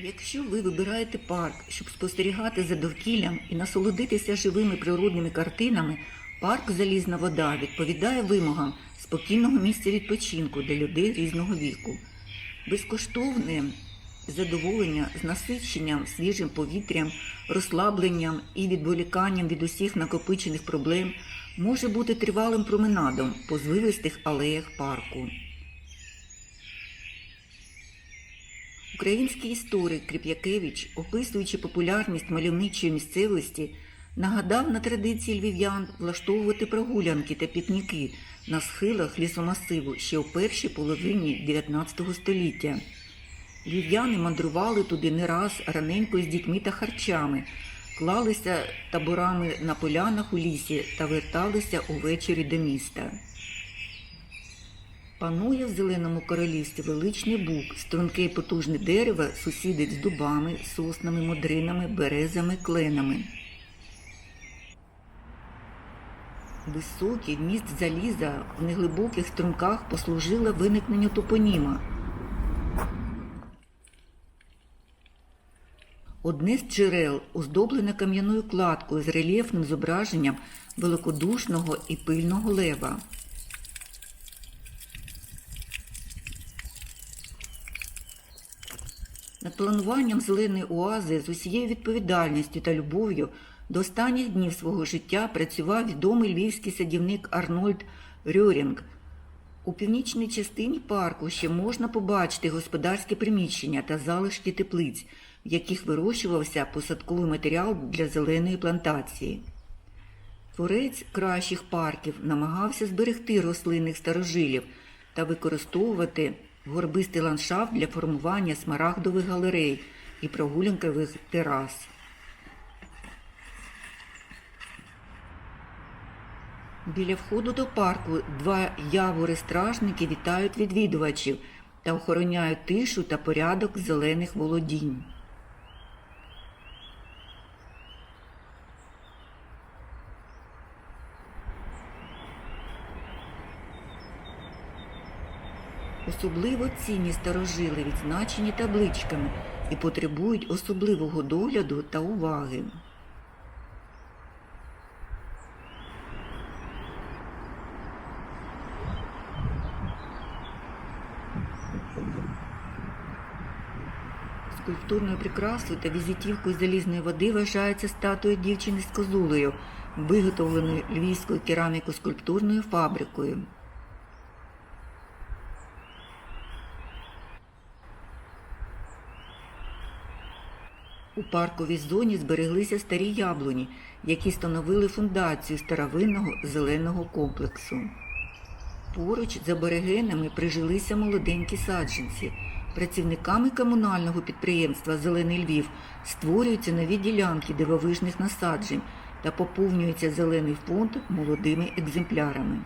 Якщо ви вибираєте парк, щоб спостерігати за довкіллям і насолодитися живими природними картинами, парк Залізна вода відповідає вимогам спокійного місця відпочинку для людей різного віку. Безкоштовне задоволення з насиченням свіжим повітрям, розслабленням і відволіканням від усіх накопичених проблем може бути тривалим променадом по звивистих алеях парку. Український історик Кріп'якевич, описуючи популярність мальовничої місцевості, нагадав на традиції львів'ян влаштовувати прогулянки та пікніки на схилах лісомасиву ще у першій половині 19 століття. Львів'яни мандрували туди не раз раненько з дітьми та харчами, клалися таборами на полянах у лісі та верталися увечері до міста. Панує в зеленому королівстві величний бук, струнке й потужне дерево сусідить з дубами, соснами, модринами, березами, кленами. Високий вміст заліза в неглибоких струмках послужила виникненню топоніма. Одне з джерел оздоблене кам'яною кладкою з рельєфним зображенням великодушного і пильного лева. Над плануванням зеленої оази з усією відповідальністю та любов'ю до останніх днів свого життя працював відомий львівський садівник Арнольд Рьорінг. У північній частині парку ще можна побачити господарське приміщення та залишки теплиць, в яких вирощувався посадковий матеріал для зеленої плантації. Творець кращих парків намагався зберегти рослинних старожилів та використовувати горбистий ландшафт для формування смарагдових галерей і прогулянкових терас. Біля входу до парку два явори-стражники вітають відвідувачів та охороняють тишу та порядок зелених володінь. Особливо цінні старожили відзначені табличками і потребують особливого догляду та уваги. Скульптурною прикрасою та візитівкою залізної води вважається статуя дівчини з козулею, виготовленою львівською кераміко-скульптурною фабрикою. У парковій зоні збереглися старі яблуні, які становили фундацію старовинного зеленого комплексу. Поруч з аборигенами прижилися молоденькі саджанці. Працівниками комунального підприємства Зелений Львів створюються нові ділянки дивовижних насаджень та поповнюється зелений фонд молодими екземплярами.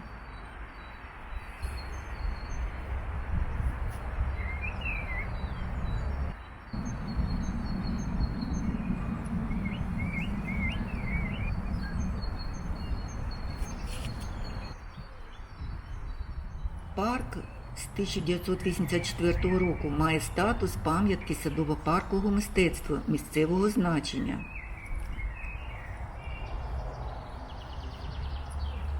Парк з 1984 року має статус пам'ятки садово-паркового мистецтва місцевого значення.